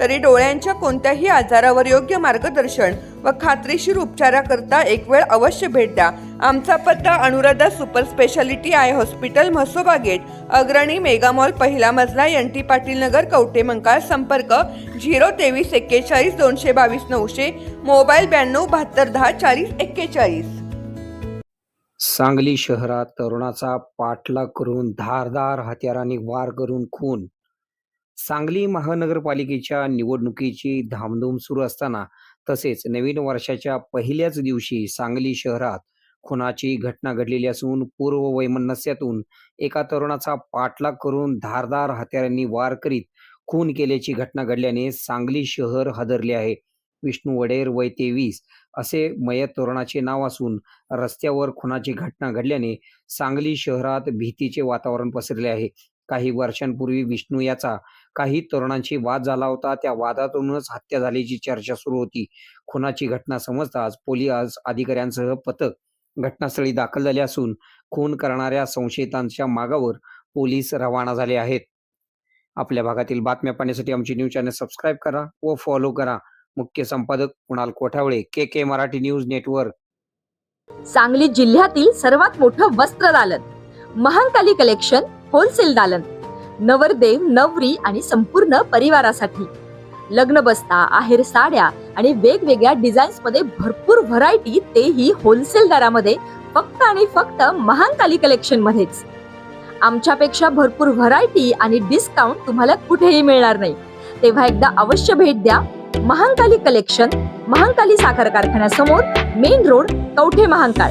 तरी डोळ्यांच्या कोणत्याही आजारावर योग्य मार्गदर्शन व खात्रीशीर उपचाराकरता एक वेळ अवश्य भेट द्या. आमचा पत्ता Anuradha super speciality eye hospital Mhasoba gate Agrani mega mall पहिला मजला एन टी पाटील नगर कवटे मंकाळ संपर्क झिरो तेवीस एक्केचाळीस दोनशे बावीस नऊशे मोबाईल ब्याण्णव बहात्तर दहा चाळीस एक्केचाळीस. सांगली शहरात तरुणाचा पाठलाग करून धारदार हत्याराने वार करून खून सांगली महानगरपालिकेच्या निवडणुकीची धामधूम सुरू असताना तसेच नवीन वर्षाच्या पहिल्याच दिवशी सांगली शहरात खुनाची घटना घडलेली असून पूर्व वैमनस्यातून एका तरुणाचा पाठलाग करून धारदार हत्यारांनी वार करीत खून केल्याची घटना घडल्याने सांगली शहर हादरले आहे. विष्णू वडेर वय तेवीस असे मयत तरुणाचे नाव असून रस्त्यावर खुनाची घटना घडल्याने सांगली शहरात भीतीचे वातावरण पसरले आहे. काही वर्षांपूर्वी विष्णू याचा काही तरुणांशी वाद झाला होता. त्या वादातूनच हत्या झाल्याची चर्चा सुरू होती. खुनाची घटना समजताच पोलीस अधिकाऱ्यांसह पथक घटनास्थळी दाखल झाले असून खून करणाऱ्या संशयितांच्या मागावर पोलीस रवाना झाले आहेत. आपल्या भागातील बातम्या पाहण्यासाठी आमची न्यूज चॅनल सबस्क्राईब करा व फॉलो करा. मुख्य संपादक Kunal Kothawale K K Marathi news network. Sangli जिल्ह्यातील सर्वात मोठं वस्त्र दालन महांकाली कलेक्शन होलसेल दालन. नवरदेव नवरी आणि संपूर्ण परिवारासाठी. लग्न बस्ता आहेर साड्या आणि वेगवेगळ्या डिझाईन्समध्ये भरपूर व्हरायटी तेही होलसेल दरामध्ये फक्त आणि फक्त महानकाली कलेक्शन मध्येच. आमच्यापेक्षा भरपूर व्हरायटी आणि डिस्काउंट तुम्हाला कुठेही मिळणार नाही. तेव्हा एकदा अवश्य भेट द्या. महांकाली कलेक्शन महांकाली साखर कारखान्यासमोर मेन रोड कवठे महांकाळ.